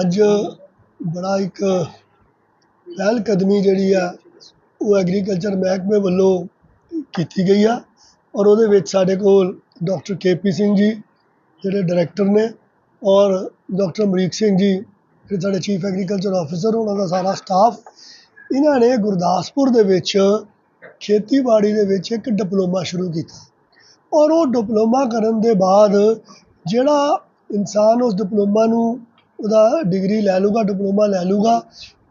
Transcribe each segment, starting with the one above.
ਅੱਜ ਬੜਾ ਇੱਕ ਪਹਿਲ ਕਦਮੀ ਜਿਹੜੀ ਆ ਉਹ ਐਗਰੀਕਲਚਰ ਮਹਿਕਮੇ ਵੱਲੋਂ ਕੀਤੀ ਗਈ ਆ ਔਰ ਉਹਦੇ ਵਿੱਚ ਸਾਡੇ ਕੋਲ ਡਾਕਟਰ ਕੇਪੀ ਸਿੰਘ ਜੀ ਜਿਹੜੇ ਡਾਇਰੈਕਟਰ ਨੇ ਔਰ ਡਾਕਟਰ ਅਮਰੀਕ ਸਿੰਘ ਜੀ ਜਿਹੜੇ ਸਾਡੇ ਚੀਫ ਐਗਰੀਕਲਚਰ ਆਫੀਸਰ ਉਹਨਾਂ ਦਾ ਸਾਰਾ ਸਟਾਫ। ਇਹਨਾਂ ਨੇ ਗੁਰਦਾਸਪੁਰ ਦੇ ਵਿੱਚ ਖੇਤੀਬਾੜੀ ਦੇ ਵਿੱਚ ਇੱਕ ਡਿਪਲੋਮਾ ਸ਼ੁਰੂ ਕੀਤਾ। ਔਰ ਉਹ ਡਿਪਲੋਮਾ ਕਰਨ ਦੇ ਬਾਅਦ ਜਿਹੜਾ ਇਨਸਾਨ ਉਸ ਡਿਪਲੋਮਾ ਨੂੰ ਉਹਦਾ ਡਿਗਰੀ ਲੈ ਲੂਗਾ ਡਿਪਲੋਮਾ ਲੈ ਲੂਗਾ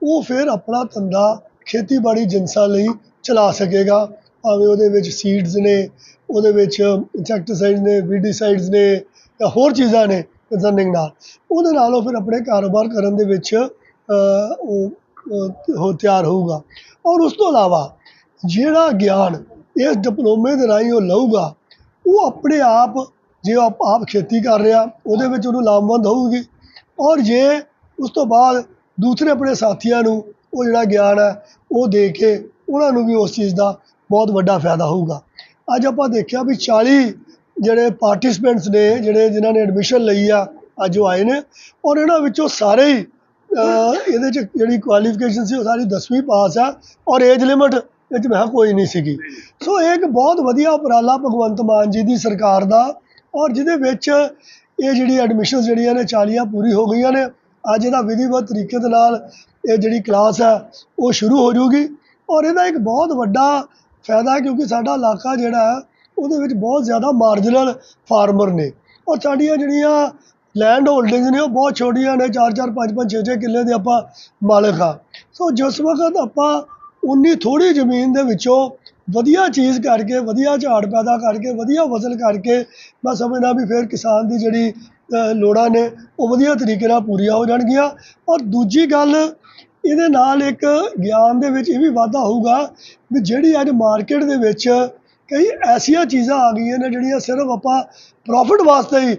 ਉਹ ਫਿਰ ਆਪਣਾ ਧੰਦਾ ਖੇਤੀਬਾੜੀ ਜਿਨਸਾਂ ਲਈ ਚਲਾ ਸਕੇਗਾ। ਭਾਵੇਂ ਉਹਦੇ ਵਿੱਚ ਸੀਡਸ ਨੇ, ਉਹਦੇ ਵਿੱਚ ਇਨਸੈਕਟੀਸਾਈਡਸ ਨੇ ਵੀਡੀਸਾਈਡਸ ਨੇ ਜਾਂ ਹੋਰ ਚੀਜ਼ਾਂ ਨੇ ਰਨਿੰਗ ਨਾਲ, ਉਹਦੇ ਨਾਲ ਉਹ ਫਿਰ ਆਪਣੇ ਕਾਰੋਬਾਰ ਕਰਨ ਦੇ ਵਿੱਚ ਉਹ ਤਿਆਰ ਹੋਊਗਾ। ਔਰ ਉਸ ਤੋਂ ਇਲਾਵਾ ਜਿਹੜਾ ਗਿਆਨ ਇਸ ਡਿਪਲੋਮੇ ਦੇ ਰਾਹੀਂ ਉਹ ਲਊਗਾ ਉਹ ਆਪਣੇ ਆਪ, ਜੇ ਉਹ ਆਪ ਆਪ ਖੇਤੀ ਕਰ ਰਿਹਾ, ਉਹਦੇ ਵਿੱਚ ਉਹਨੂੰ ਲਾਭਵੰਦ ਹੋਊਗੀ। ਔਰ ਜੇ ਉਸ ਤੋਂ ਬਾਅਦ ਦੂਸਰੇ ਆਪਣੇ ਸਾਥੀਆਂ ਨੂੰ ਉਹ ਜਿਹੜਾ ਗਿਆਨ ਹੈ, ਉਹ ਦੇ ਕੇ ਉਹਨਾਂ ਨੂੰ ਵੀ ਉਸ ਚੀਜ਼ ਦਾ ਬਹੁਤ ਵੱਡਾ ਫਾਇਦਾ ਹੋਊਗਾ। ਅੱਜ ਆਪਾਂ ਦੇਖਿਆ ਵੀ 40 ਜਿਹੜੇ ਪਾਰਟਿਸਪੈਂਟਸ ਨੇ, ਜਿਹੜੇ ਜਿਨ੍ਹਾਂ ਨੇ ਐਡਮਿਸ਼ਨ ਲਈ ਆ, ਅੱਜ ਉਹ ਆਏ ਨੇ। ਔਰ ਇਹਨਾਂ ਵਿੱਚੋਂ ਸਾਰੇ ਹੀ ਇਹਦੇ ਚ ਜਿਹੜੀ ਕੁਆਲੀਫਿਕੇਸ਼ਨ ਸੀ, ਉਹ ਸਾਰੀ 10ਵੀਂ ਪਾਸ ਆ। ਔਰ ਏਜ ਲਿਮਟ ਵਿੱਚ ਮੈਂ ਕਿਹਾ ਕੋਈ ਨਹੀਂ ਸੀਗੀ। ਸੋ ਇਹ ਇੱਕ ਬਹੁਤ ਵਧੀਆ ਉਪਰਾਲਾ ਭਗਵੰਤ ਮਾਨ ਜੀ ਦੀ ਸਰਕਾਰ ਦਾ ਔਰ ਜਿਹਦੇ ਵਿੱਚ ਇਹ ਜਿਹੜੀ ਐਡਮਿਸ਼ਨ ਜਿਹੜੀਆਂ ਨੇ 40 ਪੂਰੀ ਹੋ ਗਈਆਂ ਨੇ। ਅੱਜ ਇਹਦਾ ਵਿਧੀਵਤ ਤਰੀਕੇ ਦੇ ਨਾਲ ਇਹ ਜਿਹੜੀ ਕਲਾਸ ਹੈ ਉਹ ਸ਼ੁਰੂ ਹੋ ਜੂਗੀ। ਔਰ ਇਹਦਾ ਇੱਕ ਬਹੁਤ ਵੱਡਾ ਫਾਇਦਾ ਕਿਉਂਕਿ ਸਾਡਾ ਇਲਾਕਾ ਜਿਹੜਾ ਹੈ ਉਹਦੇ ਵਿੱਚ ਬਹੁਤ ਜ਼ਿਆਦਾ ਮਾਰਜਨਲ ਫਾਰਮਰ ਨੇ। ਔਰ ਸਾਡੀਆਂ ਜਿਹੜੀਆਂ ਲੈਂਡ ਹੋਲਡਿੰਗਸ ਨੇ ਉਹ ਬਹੁਤ ਛੋਟੀਆਂ ਨੇ। 4-4 5-5 6-6 ਕਿੱਲੇ ਦੇ ਆਪਾਂ ਮਾਲਕ ਆ ਸੋ ਜਿਸ ਵਕਤ ਆਪਾਂ ਉਨੀ ਥੋੜੀ ਜ਼ਮੀਨ ਦੇ ਵਿੱਚੋਂ ਵਧੀਆ ਚੀਜ਼ ਕਰਕੇ, ਵਧੀਆ ਝਾੜ ਪੈਦਾ ਕਰਕੇ, ਵਧੀਆ ਫਸਲ ਕਰਕੇ ਮੈਂ ਸਮਝਦਾ ਵੀ ਫਿਰ ਕਿਸਾਨ ਦੀ ਜਿਹੜੀ ਲੋੜਾਂ ਨੇ, ਉਹ ਵਧੀਆ ਤਰੀਕੇ ਨਾਲ ਪੂਰੀਆਂ ਹੋ ਜਾਣਗੀਆਂ। ਔਰ ਦੂਜੀ ਗੱਲ, ਇਹਦੇ ਨਾਲ ਇੱਕ ਗਿਆਨ ਦੇ ਵਿੱਚ ਇਹ ਵੀ ਵਾਧਾ ਹੋਊਗਾ ਵੀ ਜਿਹੜੀ ਅੱਜ ਮਾਰਕੀਟ ਦੇ ਵਿੱਚ ਕਈ ਐਸੀਆਂ ਚੀਜ਼ਾਂ ਆ ਗਈਆਂ ਨੇ ਜਿਹੜੀਆਂ ਸਿਰਫ ਆਪਾਂ ਪ੍ਰੋਫਿਟ ਵਾਸਤੇ ਹੀ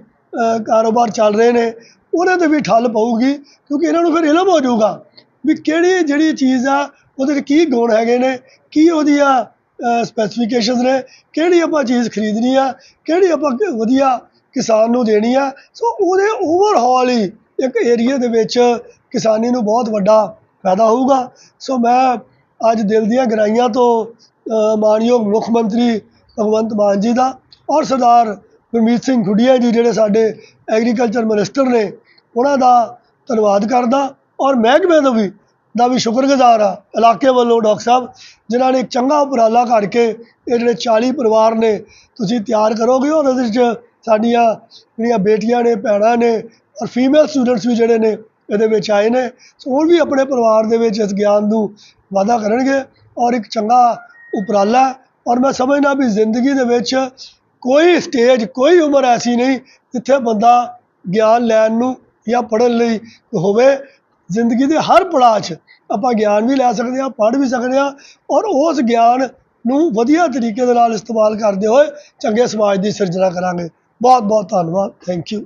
ਕਾਰੋਬਾਰ ਚੱਲ ਰਹੇ ਨੇ ਉਹਨਾਂ ਤੇ ਵੀ ਠੱਲ ਪਊਗੀ ਕਿਉਂਕਿ ਇਹਨਾਂ ਨੂੰ ਫਿਰ ਇਲਮ ਹੋ ਜਾਊਗਾ ਵੀ ਕਿਹੜੀ ਜਿਹੜੀ ਚੀਜ਼ ਆ ਉਹਦੇ 'ਚ ਕੀ ਗੁਣ ਹੈਗੇ ਨੇ ਕੀ ਉਹਦੀਆਂ ਸਪੈਸੀਫਿਕੇਸ਼ਨਸ ਨੇ ਕਿਹੜੀ ਆਪਾਂ ਚੀਜ਼ ਖਰੀਦਣੀ ਆ ਕਿਹੜੀ ਆਪਾਂ ਵਧੀਆ ਕਿਸਾਨ ਨੂੰ ਦੇਣੀ ਆ। ਸੋ ਉਹਦੇ ਓਵਰਹਾਲ ਹੀ ਇੱਕ ਏਰੀਆ ਦੇ ਵਿੱਚ ਕਿਸਾਨੀ ਨੂੰ ਬਹੁਤ ਵੱਡਾ ਫਾਇਦਾ ਹੋਊਗਾ। ਸੋ ਮੈਂ ਅੱਜ ਦਿਲ ਦੀਆਂ ਗਰਾਈਆਂ ਤੋਂ ਅ, ਮਾਨਯੋਗ ਮੁੱਖ ਮੰਤਰੀ ਭਗਵੰਤ ਮਾਨ ਜੀ ਦਾ ਔਰ ਸਰਦਾਰ ਗੁਰਮੀਤ ਸਿੰਘ ਖੁੱਡੀਆ ਜੀ ਜਿਹੜੇ ਸਾਡੇ ਐਗਰੀਕਲਚਰ ਮਿਨਿਸਟਰ ਨੇ ਉਹਨਾਂ ਦਾ ਧੰਨਵਾਦ ਕਰਦਾ ਔਰ ਮਹਿਕਮੇ ਦਾ ਵੀ ਦਾ ਵੀ ਸ਼ੁਕਰਗੁਜ਼ਾਰ ਆ, ਇਲਾਕੇ ਵੱਲੋਂ ਡਾਕਟਰ ਸਾਹਿਬ, ਜਿਨ੍ਹਾਂ ਨੇ ਇੱਕ ਚੰਗਾ ਉਪਰਾਲਾ ਕਰਕੇ ਇਹ ਜਿਹੜੇ 40 ਪਰਿਵਾਰ ਨੇ, ਤੁਸੀਂ ਤਿਆਰ ਕਰੋਗੇ ਔਰ ਇਹਦੇ ਵਿੱਚ ਸਾਡੀਆਂ ਜਿਹੜੀਆਂ ਬੇਟੀਆਂ ਨੇ, ਭੈਣਾਂ ਨੇ ਔਰ ਫੀਮੇਲ ਸਟੂਡੈਂਟਸ ਵੀ ਜਿਹੜੇ ਨੇ, ਇਹਦੇ ਵਿੱਚ ਆਏ ਨੇ। ਸੋ ਉਹ ਵੀ ਆਪਣੇ ਪਰਿਵਾਰ ਦੇ ਵਿੱਚ ਇਸ ਗਿਆਨ ਨੂੰ ਵਾਧਾ ਕਰਨਗੇ ਔਰ ਇੱਕ ਚੰਗਾ ਉਪਰਾਲਾ ਔਰ ਮੈਂ ਸਮਝਦਾ ਵੀ ਜ਼ਿੰਦਗੀ ਦੇ ਵਿੱਚ ਕੋਈ ਸਟੇਜ ਕੋਈ ਉਮਰ ਐਸੀ ਨਹੀਂ ਜਿੱਥੇ ਬੰਦਾ ਗਿਆਨ ਲੈਣ ਨੂੰ ਜਾਂ ਪੜ੍ਹਨ ਲਈ ਹੋਵੇ। ਜ਼ਿੰਦਗੀ ਦੇ ਹਰ ਪੜਾਅ 'ਚ ਆਪਾਂ ਗਿਆਨ ਵੀ ਲੈ ਸਕਦੇ ਹਾਂ, ਪੜ੍ਹ ਵੀ ਸਕਦੇ ਹਾਂ ਔਰ ਉਸ ਗਿਆਨ ਨੂੰ ਵਧੀਆ ਤਰੀਕੇ ਦੇ ਨਾਲ ਇਸਤੇਮਾਲ ਕਰਦੇ ਹੋਏ ਚੰਗੇ ਸਮਾਜ ਦੀ ਸਿਰਜਣਾ ਕਰਾਂਗੇ। ਬਹੁਤ ਬਹੁਤ ਧੰਨਵਾਦ। Thank you